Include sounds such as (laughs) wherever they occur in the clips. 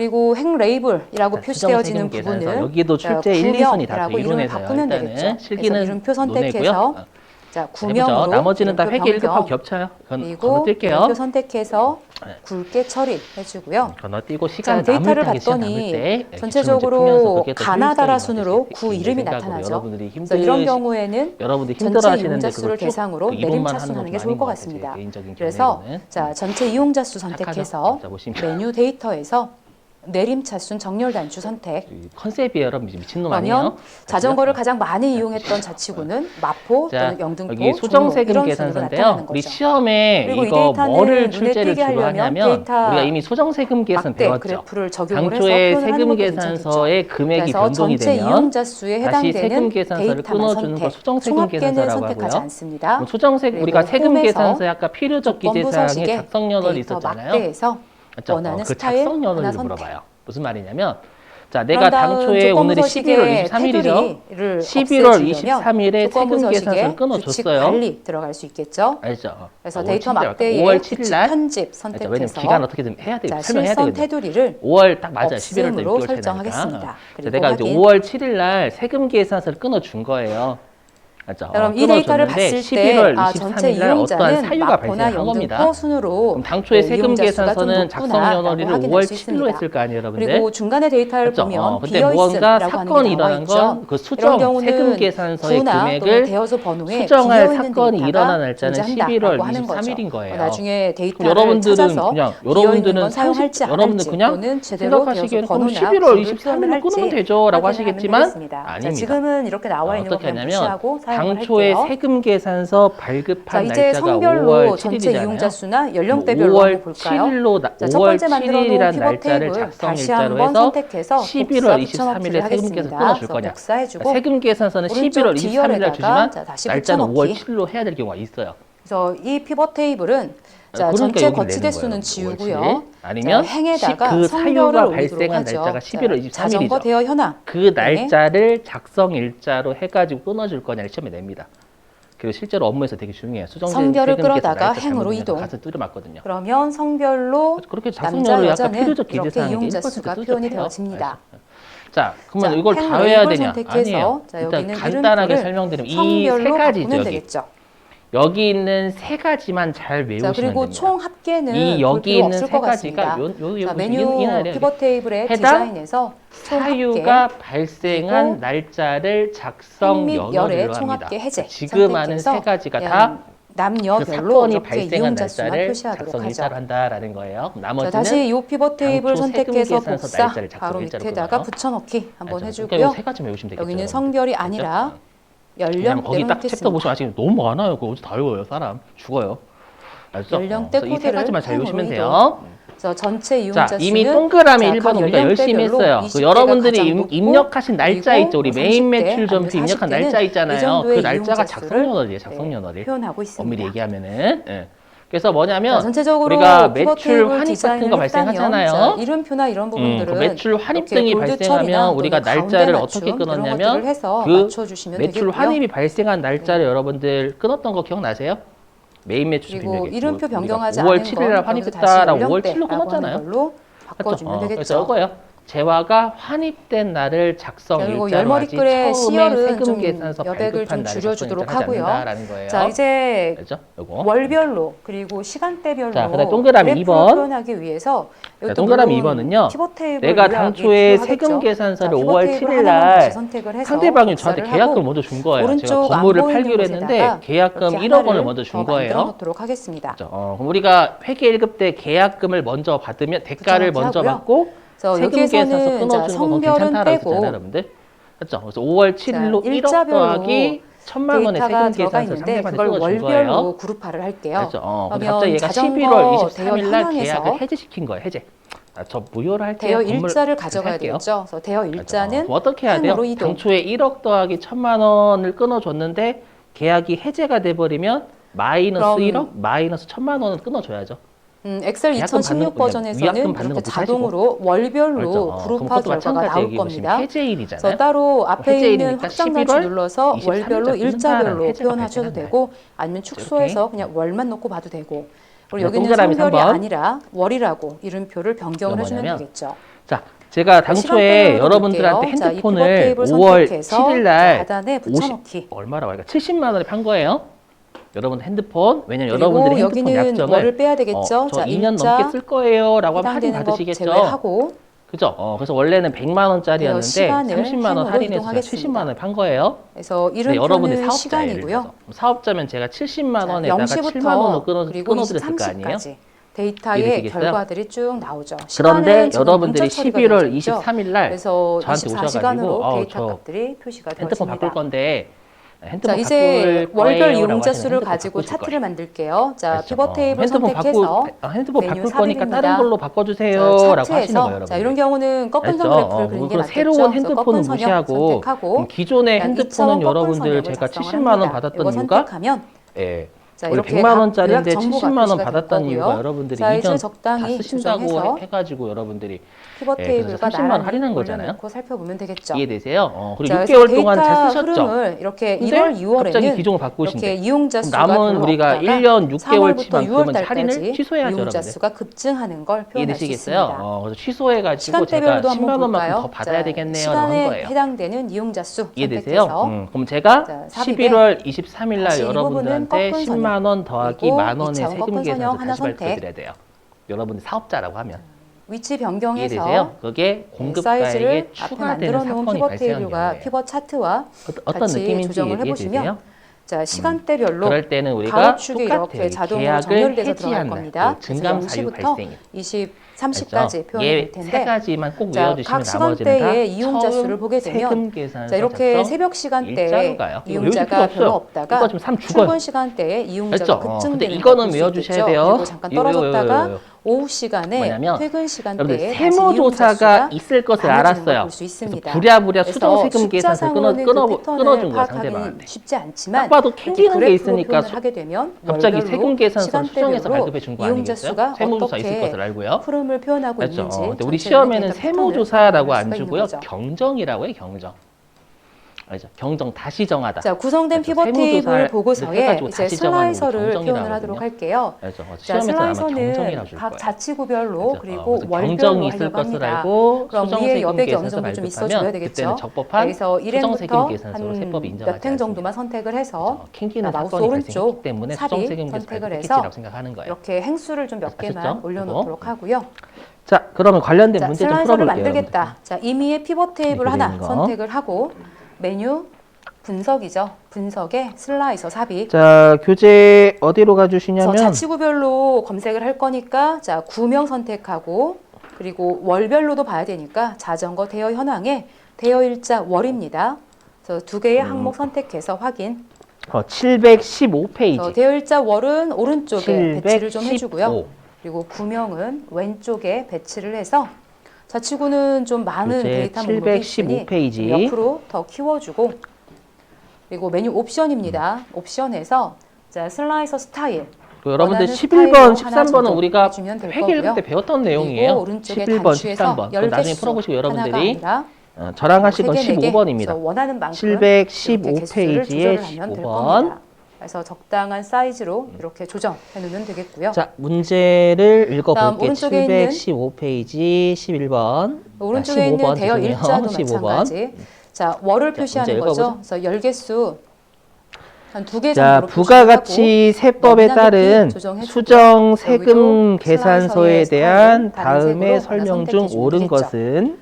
그리고 행 레이블이라고 자, 표시되어지는 부분은 여기도 자, 출제 1, 2선이 다 이름을. 바꾸면 되겠죠. 실기는 이름표. 선택해서 어, 자. 구명으로 나머지는 다 회계 1급하고 변경, 겹쳐요. 건, 그리고. 이름표 선택해서 네. 굵게 처리해 주고요. 건너뛰고 자, 시간 남을 데이터를 봤더니 전체적으로 가나다라 순으로 구 이름이 나타나죠. 그래서 이런 경우에는 여러분들이 전체 이용자 수를 쭉 대상으로 그 이론만 내림차 순 하는 게건 좋을 것 같습니다. 그래서. 자 전체 이용자 수? 선택해서 자. 메뉴 데이터에서 내림차순 정렬 단추 선택. 이 컨셉이에요, 여러분 미친놈 아니에요? 자전거를 가장 많이 이용했던 자치구는 마포 자, 또는 영등포, 여기 소정세금 계산서인데요. 우리. 시험에 이 이거 뭐를 출제를 주로 하냐면 우리가 이미 소정세금 계산 배웠죠. 당초에 세금 계산서의 금액이 변동이 되면 다시 세금 계산서를 끊어주는 걸 소정세금 계산서라고 선택하지 하고요. 소정세 우리가 세금 계산서에 아까 필요적 기재 사항에 서식에 작성 연월이 있었잖아요. 맞죠? 원하는 어, 그 스타일 작성 연월을 하나 선택. 물어봐요. 무슨 말이냐면 자, 내가 당초에 오늘이 서식에 11월 23일이죠. 테두리를 11월 없애주려면 23일에 조건부 세금 계산서를 끊어줬어요. 관리 들어갈 수 있겠죠. 알죠? 그래서 5월 데이터 7일 날 막대에 5월 규칙 7일 날 편집 알죠? 왜냐면 선택해서 기간 어떻게든 해야 돼 자, 설명해야 되거든요. 테두리를 5월 딱 맞아요. 11월 달 없음으로 6개월 설정하겠습니다. 차이니까. 내가 이제 확인. 5월 7일 날 세금 계산서를 끊어 준 거예요. 맞죠? 그럼 어, 이 데이터를 봤을 때 11월 아, 전체 23일 날 어떠한 이용자는 사유가 마포나 발생한 겁니다. 영등포 순으로 그럼 당초에 네, 세금 이용자 수가 좀 계산서는 작성 연월일을 확인할 5월 수 7일로 있습니다. 했을 거 아니에요, 여러분들? 그리고 중간에 데이터를 맞죠? 보면 어, 근데 비어 무언가 있음이라고 하는 사건이 나와 일어난 있죠. 건그 이런 수정 경우는 세금 계산서의 구나 또는 금액을 대여소 번호에 수정할 비어 있는 사건이 데이터가 일어난 날짜는 존재한다라고 11월 하는 거죠. 23일인 거예요. 나중에 데이터를 여러분들은 찾아서 그냥 여러분들은 건 사용할지 30안 여러분들 그냥 또는 제대로 대여소 생각하시기에는 그럼 번호나 11월 구를 23일로 표현을 끊으면 되죠라고 확인을 하면 하시겠지만 아닙니다. 지금은 이렇게 나와 어, 있는 거 어떻게 그냥 하냐면 무시하고 사용을 당초에 할게요. 세금 계산서 자, 발급한 이제 날짜가 성별로 5월 전체 7일이잖아요. 이용자 수나 연령대별로 5월 한번 볼까요? 7일로 나, 자, 첫 5월 번째 만들어 놓은 7일이란 피벗 날짜를 테이블 작성 다시 일자로 한번 해서 선택해서 11월 복사 23일에 붙여넣기를 세금 계산 하겠습니다. 끊어줄 거냐. 세금 계산서는 오른쪽 11월 23일 날 D열에다가 주지만 자, 다시 날짜는 5월 붙여넣기. 7일로 해야 될 경우가 있어요. 그래서 이 피벗 테이블은 자, 그러니까 전체 거치 대수는. 지우고요. 5월 7일. 아니면 자, 행에다가 시- 그 사유가 발생한 하죠. 날짜가 자, 11월 23일이죠. 자전거 대여 현황. 그 날짜를 작성 일자로 해가지고 끊어줄 거냐를 시험에 냅니다. 그리고 실제로 업무에서 되게 중요해요. 수정세 성별을 끌어다가 행으로 이동. 가서 뚫어 맞거든요. 그러면 성별로 그렇게 남자 작성료를 약간 필요적 이렇게 기재 사항이 이용자 1% 수가. 표현이 되어집니다. 자, 그러면 자, 이걸 행다 외워야 되냐? 선택해서 아니에요. 자, 일단 간단하게 설명드리면 이 세 가지죠. 여기. 되겠죠. 여기 있는 세 가지만 잘 외우시면 자, 그리고 됩니다. 총 합계는 이볼 여기 있는 없을 세 것 가지가 같습니다. 요, 요, 요, 자, 이- 메뉴 피벗 테이블의 해당 디자인에서 총 사유가 합계 발생한 날짜를 작성 열의 합니다. 해제 지금 하는 세 가지가 다 그 남녀별로 사건이 발생한 이용자 수만 날짜를 표시하도록 작성 하죠. 일자로 한다라는 거예요. 자, 나머지는 다시 이 피벗 테이블 당초 선택해서 계산서 복사 날짜를 작성 바로 일자로 밑에다가 끊어요. 붙여넣기 한번 알죠? 해주고요. 그러니까 이세 가지만 외우시면 되겠죠. 여기는. 성별이? 아니라 그냥 연령대로 거기 딱 챕터. 보시면 아시겠 너무 많아요. 그거 어디 다 외워요. 사람 죽어요. 알죠? 연령대 어, 그래서 이세 코드를 가지만 잘 외우시면 돼요. 그래서 전체 이용자 자, 수는 이미 동그라미 자, 1번 각 우리가 열심히 연령대별로 했어요. 그 20대가 여러분들이 가장 임- 높고 입력하신 날짜 그리고 있죠. 우리 뭐 메인 30대, 매출 점수 아니면 입력한 40대는 날짜 이 있잖아요. 정도의 그 날짜가 이용자 작성 수를, 연월이에요. 작성 네, 연월이. 표현하고 있습니다. 엄밀히 얘기하면은. 예. 그래서 자, 뭐냐면 전체적으로 우리가 매출 환입 같은 거 발생하잖아요. 자, 이름표나 이런 음, 부분들은 그 매출 환입 등이 발생하면 우리가 날짜를 어떻게 끊었냐면 그 매출 되겠고요. 환입이 발생한 날짜를 여러분들 끊었던 거 기억나세요? 메인 매출 그리고 이름표 변경하지 5월 않은 7일 건날 여기서 환입했다라고 다시 5월 7일로 연령대라고 끊었잖아요. 바꿔주면 어, 그래서 되겠죠. 이거예요. 재화가 환입된 날을 작성 그리고 일자로 하지 처음에 세금 좀 계산서 여백을 좀 줄여주도록 하고요. 자 이제 그렇죠? 요거. 월별로 그리고 시간대별로 자, 그다음에 동그라미 그래프를 2번. 표현하기 위해서 자, 동그라미 물론 2번은요. 피벗 테이블 내가 당초에. 세금 계산서를 자, 피벗 5월 테이블 7일 하나만 날 상대방이 저한테 계약금 먼저 준 거예요. 제가 건물을 팔기로 했는데 계약금 이렇게 1억 원을 먼저 준 거예요. 하겠습니다. 그렇죠. 어, 우리가 회계 1급 때 계약금을 먼저 받으면 대가를 붙여넣기 먼저 하고요. 받고 그래서 세금 계산서 여기에서는 자, 끊어주는 건 성별은 빼고 여러분들. 그렇죠. 그래서 5월 7일로 1억 일자별로 더하기 천만 원의 세금 들어가 계산서 있는데 그걸 월별로. 그룹화를 할게요. 그렇죠. 어, 그러면 갑자기 얘가 자전거 11월 대여 23일 날 계약을 해제시킨 거예요. 해제. 아, 저 무효로 할게요. 대여 일자를 가져가야 할게요. 되겠죠. 그래서 대여 그렇죠. 일자는 그럼 어떻게 해야 돼요? 이동. 당초에 1억 더하기 천만 원을 끊어줬는데 계약이 해제가 돼버리면 마이너스 그럼- 1억, 마이너스 천만 원을 끊어줘야죠. 음, 엑셀 계약금 2016 받는- 버전에서는 이렇게 거 자동으로 월별로 그렇죠. 어, 그룹화 결과가 나올 겁니다. 그래서 따로 앞에 해제일이니까 있는 확장 단추 11월 눌러서 23일 월별로 자 일자별로 표현하셔도. 되고 아니면 축소해서 그냥 월만 놓고 봐도 되고 그리고 여기는 성별이 3번. 아니라 월이라고 이름표를 변경을 해주면 되겠죠. 자, 제가 당초에 시간대별로 여러분들한테 핸드폰을 피벗 테이블 5월 선택해서 7일 날 하단에 50 붙여넣기. 얼마라고 할까? 70만 원에 판 거예요. 여러분 핸드폰 왜냐면 여러분들이 핸드폰 여기는 약정을 월을 빼야 되겠죠. 어, 저 자, 2년 일자 넘게 쓸 거예요라고 하면 할인 해당되는 것 받으시겠죠. 제외하고 그죠? 어, 그래서 원래는 100만 원짜리였는데 시간을 30만 원 할인해서 제가 이동하겠습니다. 70만 원에 판 거예요. 그래서 네, 사업자예요. 예를 시간이고요. 들어서. 사업자면 제가 70만 자, 원에다가 7만 원으로 0시부터 끊어, 그리고 끊어드렸을 거 아니에요? 23시까지 데이터의 이해되시겠어요? 결과들이 쭉 나오죠. 그런데 지금 여러분들이 문자 처리가 11월 되어져 있죠. 23일 날 그래서 저한테 24시간으로 오셔가지고, 어, 데이터 저 값들이 표시가 핸드폰 되어집니다. 바꿀 건데 자 핸드폰 이제 바꿀 월별 이용자 수를 핸드폰 가지고 차트를 거예요. 만들게요. 자? 피벗 어, 테이블 핸드폰 선택해서 바꾸, 아, 핸드폰 바꿀 거니까. 다른 걸로 자, 바꿔주세요라고 하시는 거예요. 자 이런 경우는 꺾은 선 알죠? 그래프를 어, 그리는 게 맞겠죠. 새로운 핸드폰은 선형 무시하고 기존의 약 핸드폰은 2차원 꺾은 여러분들 제가 작성을 70만 원. 받았던 이유가 예. 자 원래 이렇게 100만 각 원짜리인데 요약 정보가 70만 원 받았다는. 이유가 여러분들이 사이즈 2년 다 적당히 쓰신다고 해- 해가지고 여러분들이 피벗 예, 테이블과 그래서 30만 원 할인한 거잖아요. 살펴보면 되겠죠. 이해되세요? 어, 그리고 자, 6개월 그래서 동안 잘 쓰셨죠? 이렇게 근데 1월, 2월에는 갑자기 기종을. 이렇게 이용자 수가 남은 우리가 없다가 1년 6개월 3월부터 치만 그러면 6월 할인을 취소해야죠, 이용자. 수가 급증하는 걸 표현할 수? 있습니다. 어, 그래서 취소해가지고 제가 시간대별로도 10만 한번 원만큼? 더 받아야 자, 되겠네요. 시간에 거예요. 해당되는 이용자 수 이해되세요? 음, 그럼 제가 자, 삽입에 11월 23일 날 여러분들한테 부분은 꺾은 10만 원 더하기 만 원의 이차원 세금 계산서 하나 다시 선택. 밝혀드려야 돼요. 여러분이 사업자라고 하면. 위치 변경해서 이해되세요? 그게 공급자에게 추가되는 사건이 발생한 피벗 차트와 어떤, 같이 조정을 해보시면 자 시간대별로 음, 그럴 때는 우리가 가로축이 이렇게 자동으로 정렬돼서 들어갈 겁니다. 그 증감 사유 발생일. 20 30까지 표현이 될 예, 텐데 세 가지만 꼭 외워주시면 각 시간대의 이용자 수를 보게 되면 자, 이렇게 새벽 시간대에 이용자가 별로 없다가 출근 시간대에 이용자가 그렇죠? 급증되는 어, 이거는 외워주셔야 돼요. 그리고 잠깐 떨어졌다가 요, 요, 요, 요. 오후 시간에 뭐냐면, 퇴근 시간대에 세모 조사가 있을 것을 알았어요. 부랴부랴 수동 세금 계산서 끊어 끊어 그 끊어준 거예요 상대방한테. 쉽지 않지만 봐도 캥기는 게 있으니까 하게 되면 갑자기 세금 계산서 수정해서 발급해 준 거 아니겠어요? 세모 조사 있을 것을 알고요. 표현하고 그렇죠. 있는지 어, 근데 우리 시험에는 세무조사라고 안 주고요. 경정이라고 해요. 경정. 알죠? 경정 다시 정하다. 자 구성된 그래서 피벗 테이블 보고서에 이제 슬라이서를 거 표현을 하도록. 할게요. 어, 자 시험에서 아마 슬라이서는 줄각 거예요. 자치구별로 그죠? 어, 그리고 그래서 월별로 경정이 있을 하려고 것을 합니다. 알고 그럼 위에 수정세금 여백이 어느 정도 좀 있어줘야 발급하면 되겠죠. 그때는 적법한 그래서 수정세금 1행부터 계산서로 세법이 한 인정하지 몇행 정도만 선택을 해서 어, 캥기는 마우스 사건이 오른쪽 발생했기 때문에 삽입 수정세금 계산 선택을 발급했지라고 해서 생각하는 거예요. 이렇게 행수를 좀 몇 개만 아셨죠? 올려놓도록 하고요. 자, 그러면 관련된 자, 문제 좀 슬라이서를 풀어볼게요. 만들겠다. 자, 임의의 피벗 테이블 이렇게 하나 되는 거. 선택을 하고 메뉴 분석이죠. 분석에 슬라이서 삽입. 자, 교재 어디로 가주시냐면 자치구별로 검색을 할 거니까 자 구명 선택하고 그리고 월별로도 봐야 되니까 자전거 대여 현황에 대여 일자 월입니다. 그래서 두 개의 음. 항목 선택해서 확인. 어, 715페이지. 그래서 대여 일자 월은 오른쪽에 배치를 좀 해주고요. 그리고 구명은 왼쪽에 배치를 해서 자치구는 좀 많은 데이터 목록이 있으니 715페이지. 옆으로 더 키워주고 그리고 메뉴 옵션입니다. 옵션에서 자 슬라이서 스타일 그 여러분들 원하는 11번, 스타일로 하나 13번은 우리가 해주면 될 회계 읽을 거고요. 때 배웠던 내용이에요. 오른쪽에 11번, 단추에서 13번. 그럼 열 나중에 풀어보시고 여러분들이 어, 저랑 하실 건세 개, 네 개, 15번입니다. 그래서 원하는 만큼 이렇게 개수를 715페이지에 조절을 하면 될 15번. 그래서 적당한 사이즈로 이렇게 조정해 놓으면 되겠고요. 자, 문제를 읽어볼게요. 오른쪽에 있는 715페이지 11번. 오른쪽에 있는 15번, 대여. 일자도 15번. 마찬가지. 자 월을 자, 표시하는 거죠. 그래서 열 개수 한두개 자, 부가가치 세법에 따른 수정. 세금 계산서에 대한 다음의 설명 중 옳은 것은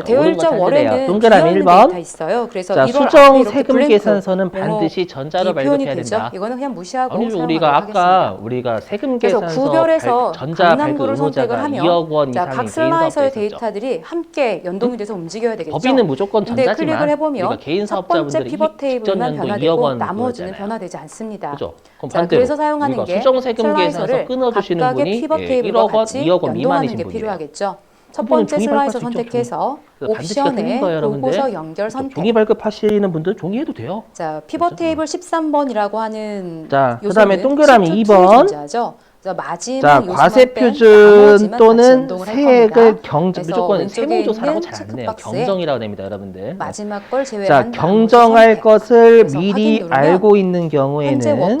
자거 월에는. 동그라미 비어 있는 1번. 데이터 있어요. 그래서 자, 1월 앞에 수정 세금 계산서는 요거 반드시 전자로 발급해야 되죠. 된다. 이거는 그냥 무시하고 우리가 아까 하겠습니다. 우리가 세금 계산서 구별해서 발, 전자 발급 의무자가 하면 2억 원 자, 각 슬라이서의. 데이터들이 함께 연동이 돼서 움직여야 되겠죠. 법인은 무조건 전자지만 클릭을 해보면 첫 번째 피벗 테이블만 연도 2억 변화되고 원 나머지는. 변화되지 않습니다. 그죠? 그럼 자, 반대로 그래서 사용하는 게 수정 세금 계산서 끊어주시는 각각의 분이 피벗 예, 테이블과 1억 원, 같이 2억 원 미만이신 게 분이에요. 필요하겠죠. 첫 번째 종이 슬라이서 선택해서 옵션에. 보고서 연결 선택. 종이 발급하시는 분들 종이 해도 돼요. 자, 피벗 테이블 13번이라고 하는 자, 그다음에 동그라미 시트 2번. 존재하죠. 자, 마지막 자, 과세 뺀 표준 또는 세액을 겁니다. 경 그래서 무조건 세무조사라고 잘 안. 체크박스에 경정이라고 됩니다, 여러분들. 마지막 걸 자, 제외한 나머지 경정할. 것을 미리 알고 있는 경우에는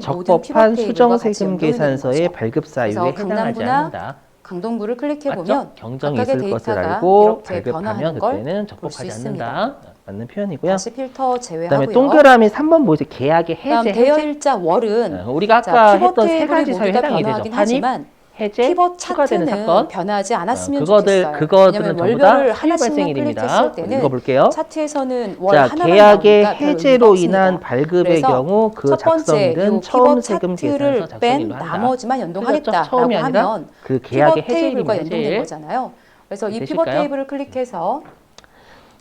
적법한 수정 세금 계산서의. 발급 사유에 해당하지 않는다. 강동구를 클릭해? 보면 경정이 있을 것을 알고 발급하면 그때는 적법하지. 않는다. 맞는 표현이고요. 다시 필터 그다음에 제외하고요. 동그라미 3번 보이세요? 계약의 해제, 대여 해제. 일자 월은 어, 우리가 자, 아까 했던 세 가지 사유에 해당이 되죠. 하지만 해제, 피벗 추가되는 차트는 사건. 변하지 않았으면 어, 그거들 좋겠어요. 그거들은 월별을 수요 하나씩만 발생 일입니다. 클릭했을 때는 읽어볼게요. 차트에서는 월 자, 계약의 해제로 인한. 발급의 경우 그 작성일은 요 처음 세금 계산서 뺀 작성일로 한다. 나머지만 연동하겠다라고 그렇죠. 하면 그 계약의 해제일이면 연동된. 거잖아요. 그래서 이 피벗? 테이블을 클릭해서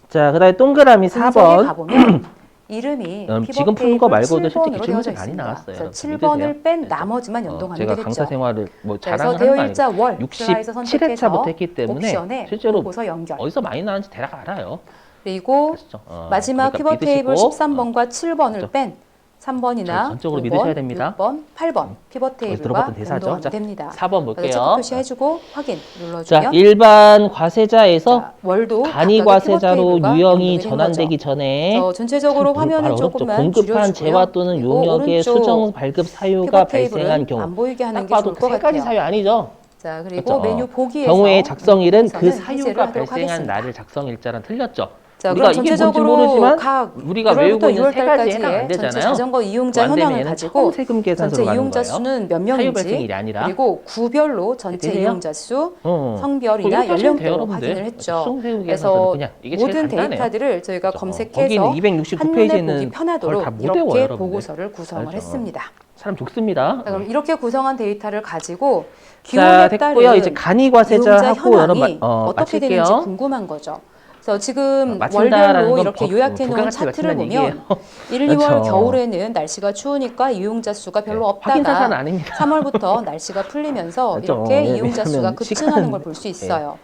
자, 그다음에 동그라미 분석에 4번. (clears throat) 이름이 음, 지금 푸는 거 말고도 실제 7번으로 기출 되어져 문제 많이. 나왔어요. 그래서 여러분, 7번을 믿으세요. 뺀 네. 나머지만 어, 연동하면 제가 되겠죠. 강사 생활을 뭐 그래서 자랑하는 거 아니고 월 들어가서 선택해서 67회차부터 했기 때문에 실제로. 어디서 많이 나왔는지 대략 알아요. 그리고? 어, 마지막 그러니까 피벗 테이블 믿으시고, 13번과 7번을 그렇죠. 뺀 3번이나 저 전적으로 5번, 믿으셔야 됩니다. 6번, 8번 피벗 어디서 테이블과 대사죠. 자, 됩니다. 4번 그래서 볼게요. 표시해주고 확인 자, 눌러주면 일반 과세자에서 자, 월도 간이 피벗 과세자로 유형이 전환되기. 전에 저 전체적으로 참 화면을. 조금만 공급한. 재화 또는 용역의 수정 발급 사유가 피벗 발생한 경우 안 보이게 하는 딱게 좋을 것세 가지 같아요. 사유 아니죠? 자 그리고 그렇죠. 메뉴 보기에서 경우의 작성일은 그 여기서는 해제를 사유가 발생한. 날을 작성일자랑 틀렸죠. 자, 우리가 이게 뭔지 전체적으로 모르지만 각 우리가 1월부터 외우고 있는 세 가지 해당 안 6월달까지의 전체 되잖아요. 자전거 이용자 현황을 가지고 전체 이용자. 수는 몇 명인지 아니라. 그리고 구별로 전체 이해돼요? 이용자 수, 어. 성별이나 연령대로. 확인을 했죠. 그래서 모든. 데이터들을 저희가 그렇죠. 검색해서 거기는 269 한눈에 보기 편하도록 이렇게 외워요. 보고서를 구성을 알죠. 했습니다. 사람 좋습니다. 자, 그럼 이렇게 구성한 데이터를 가지고 됐고요. 따른 이제 간이 과세자하고 여러분 현황이 어, 어떻게 마칠게요. 되는지 궁금한 거죠. 그래서 지금 어, 마친다라는 월별로 건 이렇게 법- 요약해 놓은 차트를 보면 1, 2월 (laughs) 그렇죠. 겨울에는 날씨가 추우니까 이용자 수가 별로 네, 없다가 아닙니다. 3월부터 날씨가 풀리면서 (laughs) 그렇죠. 이렇게 네, 이용자 수가 급증하는 걸 볼수 네. 있어요.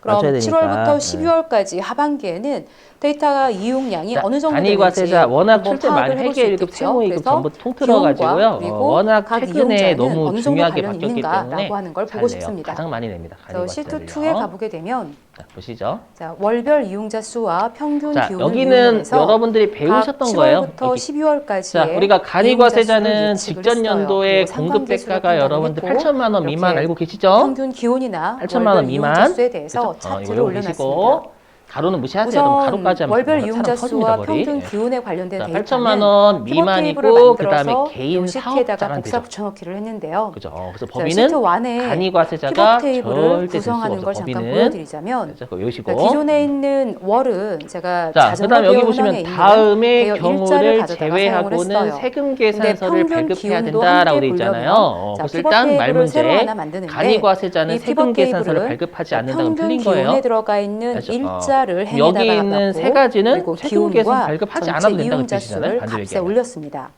그럼 맞춰야 되니까. 7월부터 네. 12월까지 하반기에는 데이터가 이용량이 자, 어느 정도 단위 되는지 과세자 워낙 출제 많이 회계 1급 있겠죠. 채무 2급 그래서 전부 통틀어 가지고요. 기온과 어, 그리고 워낙 각 최근에 너무 중요하게 바뀌었기 때문에 하는 걸잘 보고. 싶습니다. 가장 많이 냅니다. 그래서 시트 과세자를요. 2에 가보게 되면 자, 보시죠. 자, 월별 이용자 수와 평균 자, 기온을 여기는 여러분들이 배우셨던 각 거예요. 7월부터 여기. 12월까지 자, 우리가 간이 과세자는 직전 연도의 공급 대가가 여러분들 8천만 원 미만 알고 계시죠? 평균 기온이나 8천만 원 미만. 수에 대해서 어, 차트를 외우고 올려놨습니다. 가로는 무시하세요. 우선 가로까지 하면 월별 이용자 수와. 평균 예. 기온에 관련된 자, 데이터는 8천만 원 미만이고 그다음에 개인 사업자란 복사 되죠. 붙여넣기를 했는데요. 그죠? 어, 그래서 자, 법인은 시트 1에 간이 과세자가 피벗 테이블을 될수 구성하는 없어. 걸 잠깐 보여드리자면 그거 그러니까 기존에 있는 월은 제가 자, 자전거 그다음 여기 보시면 현황에 있는 다음의 일자를 경우를 가져다가 사용을 제외하고는 했어요. 세금 계산서를 평균 발급해야 기온도 된다라고 함께 돼 있잖아요. 어, 자, 그래서 피벗 일단 말 테이블을 새로 문제 하나 만드는데 간이과세자는 이 세금 계산서를 발급하지 자, 않는다고 평균 틀린 기온에 거예요. 들어가 있는 알죠? 어. 일자 를 행에다가 여기 있는 세 가지는 그리고 세금 기온과 계산 발급하지 않아도 이용자 뜻이잖아요. 값에. 올렸습니다.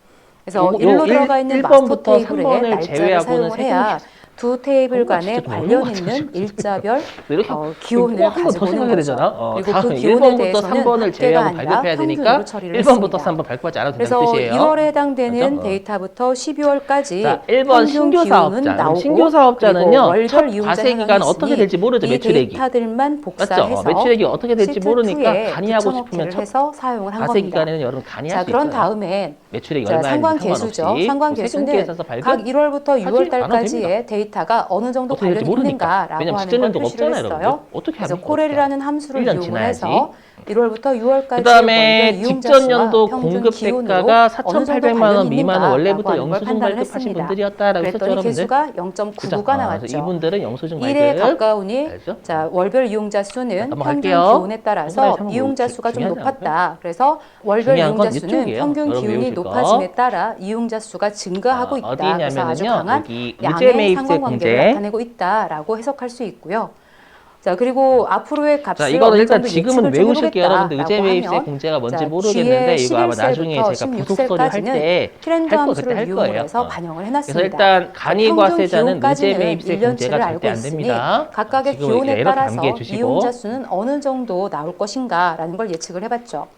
그래서 요거- 일로 요 일- 들어가 있는 일 마스터 번부터 테이블에 날짜를 제외하고는 사용을 해야 두 테이블 간의 진짜 관련 있는. 일자별 (laughs) 이렇게 어, 기온을 한번 가지고 더 오는 생각해야. 되잖아. 어, 그리고 그 기온에 1번부터 대해서는 3번을 합계가 제외하고 발급해야 되니까 평균으로 처리를 1번부터 했습니다. 3번 발급하지 않아도 그래서 된다는 뜻이에요. 1월에 해당되는 그죠? 어. 데이터부터 12월까지 자, 1번 신규 사업자. 신규 사업자는요. 첫 과세 기간 어떻게 될지 모르죠, 이 매출액이. 데이터들만 맞죠? 복사해서 매출액이 어떻게 될지 모르니까 2에 간이하고 싶으면 첫 해서 사용을 한 과세. 기간에는 여러분 간이할 자, 수 그런 있어요. 다음에 매출액이 자, 얼마인지 상관 상관없이 계수죠. 상관 세금 계수는 계산서 발급 각 1월부터 하지 6월 않아도 달까지의 데이터 가 어느 정도 관련이. 있는가라고 하는 걸 표시를 없잖아요, 했어요. 어떻게 그래서? 코렐이라는 함수를 1년 이용을 지나야지. 해서 1월부터 6월까지 그다음에 직전 연도 공급 대가가 4,800만 원 미만은 원래부터 영수증 발급하신 분들이었다라고 그랬더니 여러분들. 개수가 그죠? 0.99가 어, 나왔죠. 이분들은 영수증 1에 발급 가까우니 알죠? 자 월별 이용자 수는 평균. 기온에 따라서 이용자 주- 수가 좀 높았다. 그래서 월별 이용자 수는. 평균 기온이. 높아짐에 따라 이용자 수가 증가하고 어, 있다. 그래서 아주 강한 양의 매입세 상관관계를 공제. 나타내고 있다라고 해석할 수 있고요. 자 그리고 앞으로의 값을 자, 이거는 어느 일단 정도 지금은 예측을 좀 외우실게요, 여러분들. 의제 해보겠다라고 매입세 하면 공제가 뭔지 자, 모르겠는데 이거 아마 나중에 11세 부터 제가 부속 서류 할 16세까지는 때 트렌드 할 거, 함수를 그때 할 이용을 거예요. 해서 어. 반영을 그래서 해놨습니다. 일단 간이 과세자는 의제 기온까지는 매입세 공제가 절대 알고 안 있으니 됩니다. 각각의 지금 기온에 따라서 주시고. 이용자 수는 어느 정도 나올 것인가라는 걸 예측을 해봤죠.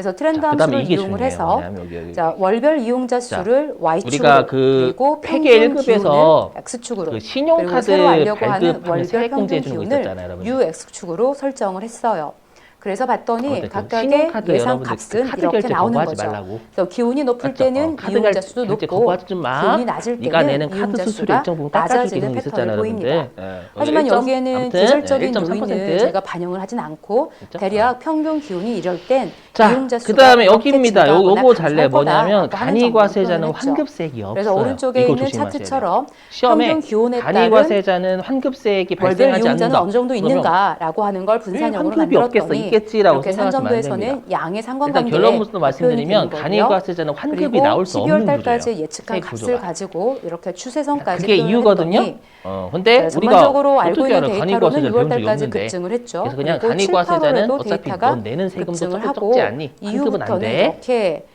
그래서 트렌드 자, 함수를 이용을 중요해요. 해서 여기, 여기. 자 월별 이용자 수를 y축으로 우리가 그 그리고 평균 일급에서 기준을 x축으로 그 신용카드 그리고 새로 알려고 하는 발급하는 월별 평균 기준을 ux축으로 설정을 했어요. 그래서 봤더니 그런데 그 각각의 예상 여러분들 값은 카드 이렇게 나오는 거죠. 말라고. 그래서 기온이 높을 맞죠? 때는 어, 이용자 수도 높고. 기온이 낮을 때는 이용자 수가 낮아지는 패턴을 보입니다. 여러분들. 예. 하지만 일점- 여기에는 아무튼, 계절적인 예, 1.3%. 요인을 제가 반영을 하진 않고 그렇죠? 대략 평균 기온이 이럴 땐 자, 이용자 수가 그다음에 여기입니다. 요, 요거 잘래 뭐냐면 간이 정도를 과세자는. 환급세액이 없어요. 그래서 오른쪽에 있는. 차트처럼 평균 기온에 간이 따른 과세자는 환급세액이 발생하지 않는다. 어느 정도 있는가라고 하는 걸 분산형으로 만들었더니 있겠지라고 이렇게 생각하시면 안 산정도에서는 됩니다. 양의 일단 상관관계에 결론부터 말씀드리면 표현이 간이 되는 거고요. 과세자는 환급이 그리고 나올 수 12월 없는 달까지 구조예요. 예측한 세액 값을 구조가. 가지고 이렇게 추세선까지 그게 표현을 이유거든요. 했더니 어, 근데 우리가 전반적으로 알고 어떻게 있는 알아? 간이 데이터로는 과세자를 6월 배운 적이 달까지 없는데. 급증을 했죠. 그래서 그냥 그리고 간이 7, 과세자는 8월에도 어차피 데이터가 넌 내는 세금도 급증을 적지 하고 적지 않니? 환급은 안 이후부터는 돼. 이렇게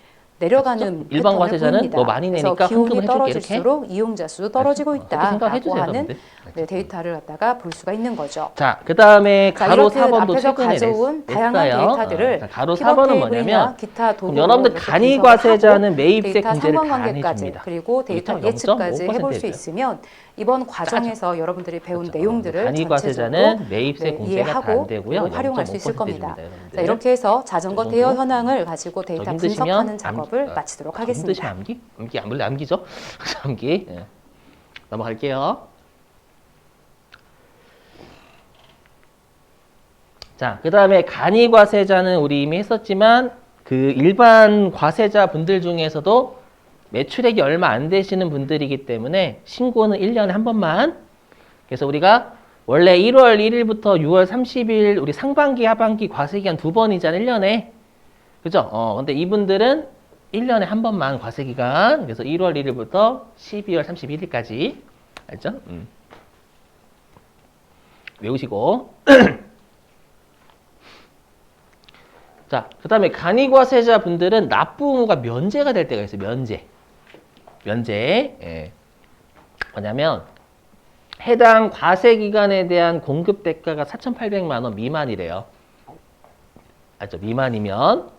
내려가는 일반 패턴을 과세자는 보입니다. 너 많이 내니까 기온이 떨어질수록 이용자 수도 떨어지고 그렇게 생각해 있다라고 하는. 네, 데이터를 갖다가 볼 수가 있는 거죠. 자, 그 다음에 자, 가로 이렇게 4번도 앞에서 최근에 가져온 냈, 다양한. 데이터들을 어, 자, 가로 피벗 4번은 테이블이나 뭐냐면 기타 여러분들 간이 과세자는 매입세 공제를 다 상관관계까지. 그리고 데이터 데이터 예측까지 0.5% 해볼 수. 있으면 이번 과정에서 여러분들이 배운 그렇죠. 내용들을 간이 과세자는 매입세 네, 공제가 안 되고요. 활용할 수 있을 0.5% 겁니다. 자, 이렇게 해서 자전거 그 대여? 현황을 가지고 더 데이터 분석하는 암- 작업을 아, 마치도록 더 힘드시면 하겠습니다. 암기? 암기 안 물래 암기죠? (laughs) 암기. 예. 넘어갈게요. 자, 그 다음에 간이 과세자는 우리 이미 했었지만 그 일반 과세자 분들 중에서도 매출액이 얼마 안 되시는 분들이기 때문에 신고는 1년에 한 번만. 그래서 우리가 원래 1월 1일부터 6월 30일 우리 상반기 하반기 과세기간 두 번이잖아요. 1년에. 그죠? 어, 근데 이분들은 1년에 한 번만 과세 기간. 그래서 1월 1일부터 12월 31일까지. 알죠? 음. 외우시고. (clears throat) 자, 그 다음에 간이과세자 분들은 납부 의무가 면제가 될 때가 있어요. 면제. 면제. 예. 뭐냐면, 해당 과세 기간에 대한 공급 대가가 4,800만 원 미만이래요. 알죠? 미만이면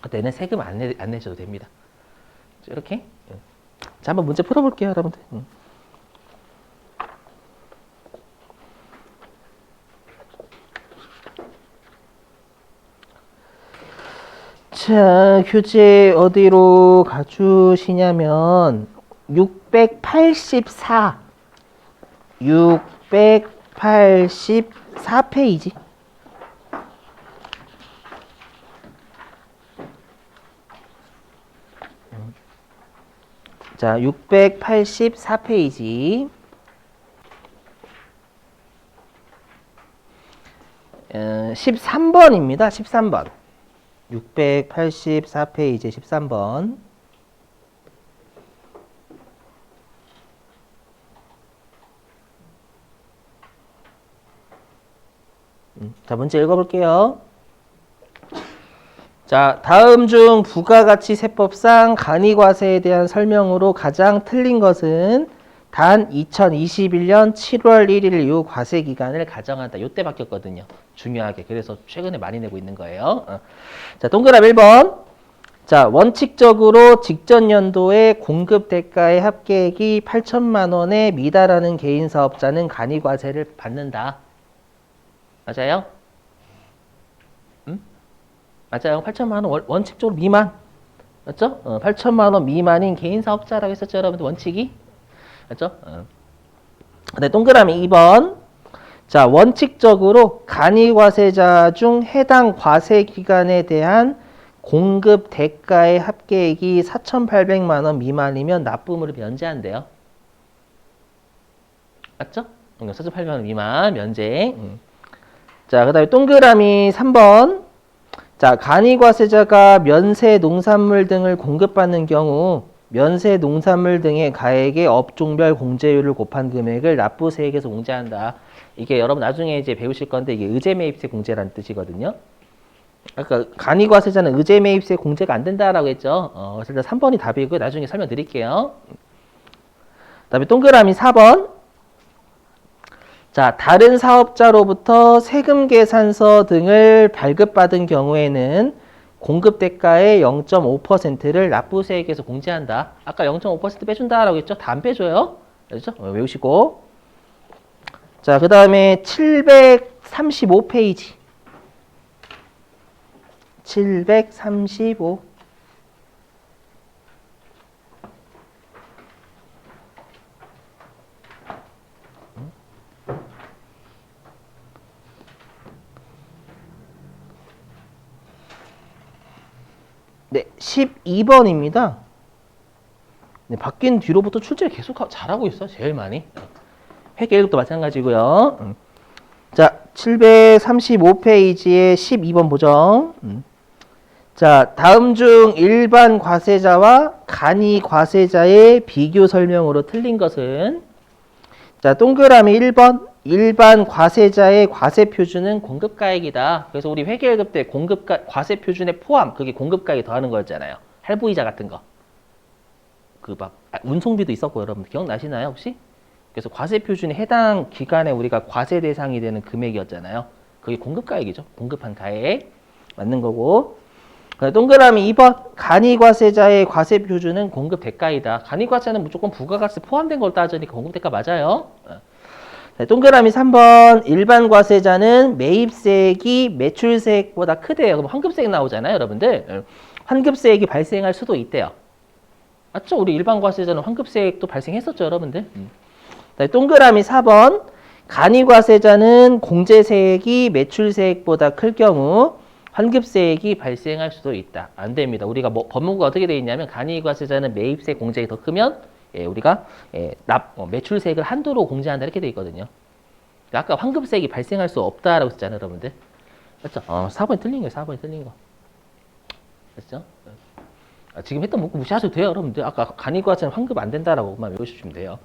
그때는 세금 안, 내, 안 내셔도 됩니다. 이렇게. 예. 자, 한번 문제 풀어볼게요, 여러분들. 음. 자, 교재 어디로 가주시냐면 684 684페이지 자, 684페이지 어, 13번입니다. 13번 684페이지 13번. 음, 자, 문제 읽어볼게요. 자, 다음 중 부가가치 세법상 간이과세에 대한 설명으로 가장 틀린 것은 단 2021년 7월 1일 이후 과세 기간을 가정한다. 요때 바뀌었거든요. 중요하게. 그래서 최근에 많이 내고 있는 거예요. 어. 자, 동그라미 1번. 자, 원칙적으로 직전 연도의 공급 대가의 합계액이 8천만 원에 미달하는 개인 사업자는 간이과세를 받는다. 맞아요? 음? 맞아요. 8천만 원 원- 원칙적으로 미만. 맞죠? 어, 8천만 원 미만인 개인 사업자라고 했었죠, 여러분들 원칙이. 맞죠? 어. 네, 동그라미 2번. 자, 원칙적으로 간이 과세자 중 해당 과세 기간에 대한 공급 대가의 합계액이 4,800만 원 미만이면 납부물을 면제한대요. 맞죠? 4,800만 원 미만 면제. 음. 자, 그 다음에 동그라미 3번. 자, 간이과세자가 면세 농산물 등을 공급받는 경우 면세 농산물 등의 가액의 업종별 공제율을 곱한 금액을 납부세액에서 공제한다. 이게 여러분 나중에 이제 배우실 건데 이게 의제매입세 공제라는 뜻이거든요. 아까 간이과세자는 의제매입세 공제가 안 된다라고 했죠. 어, 그래서 일단 3번이 답이고요. 나중에 설명드릴게요. 그 다음에 동그라미 4번. 자, 다른 사업자로부터 세금 계산서 등을 발급받은 경우에는 공급 대가의 0.5%를 납부세액에서 공제한다. 아까 0.5% 빼준다라고 했죠? 다 안 빼줘요. 알죠? 어, 외우시고. 자, 그 다음에 735페이지. 735. 네, 12번입니다. 네, 바뀐 뒤로부터 출제를 계속 하- 잘하고 있어요. 제일 많이. 회계 1급도 마찬가지고요. 음. 자, 735페이지에 12번 보죠. 음. 자, 다음 중 일반 과세자와 간이 과세자의 비교 설명으로 틀린 것은 자, 동그라미 1번 일반 과세자의 과세 표준은 공급가액이다. 그래서 우리 회계 1급 때 공급가 과세 표준에 포함 그게 공급가액 더하는 거였잖아요. 할부이자 같은 거. 그 막 운송비도 있었고 여러분들 기억나시나요, 혹시? 그래서 과세 표준에 해당 기간에 우리가 과세 대상이 되는 금액이었잖아요. 그게 공급가액이죠. 공급한 가액 맞는 거고. 동그라미 2번 간이과세자의 과세 표준은 공급 대가이다. 간이과세는 무조건 부가가세 포함된 걸 따지니까 공급 대가 맞아요. 동그라미 3번 일반 과세자는 매입세액이 매출세액보다 크대요. 그럼 환급세액 나오잖아요, 여러분들. 어. 환급세액이 발생할 수도 있대요. 맞죠? 우리 일반 과세자는 환급세액도 발생했었죠, 여러분들. 음. 자, 동그라미 4번 간이과세자는 공제세액이 매출세액보다 클 경우 환급세액이 발생할 수도 있다. 안 됩니다. 우리가 뭐 법무부가 어떻게 되어 있냐면 간이과세자는 매입세 공제액이 더 크면 예, 우리가 예, 납 어, 매출세액을 한도로 공제한다 이렇게 되어 있거든요. 아까 환급세액이 발생할 수 없다라고 했잖아요, 여러분들. 맞죠? 어, 4번이 틀린 거예요. 4번이 틀린 거. 됐죠? 아, 지금 했던 문구 무시하셔도 돼요, 여러분들. 아까 간이과세는 환급 안 된다라고만 외우시면 돼요.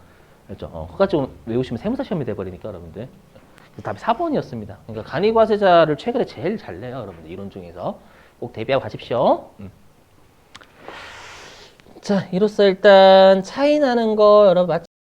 그렇죠? 어, 그까지 외우시면 세무사 시험이 돼버리니까 여러분들. 답이 4번이었습니다. 그러니까 간이과세자를 최근에 제일 잘 내요, 여러분들. 이론 중에서 꼭 대비하고 가십시오. 음. 자, 이로써 일단 차이 나는 거 여러분 맞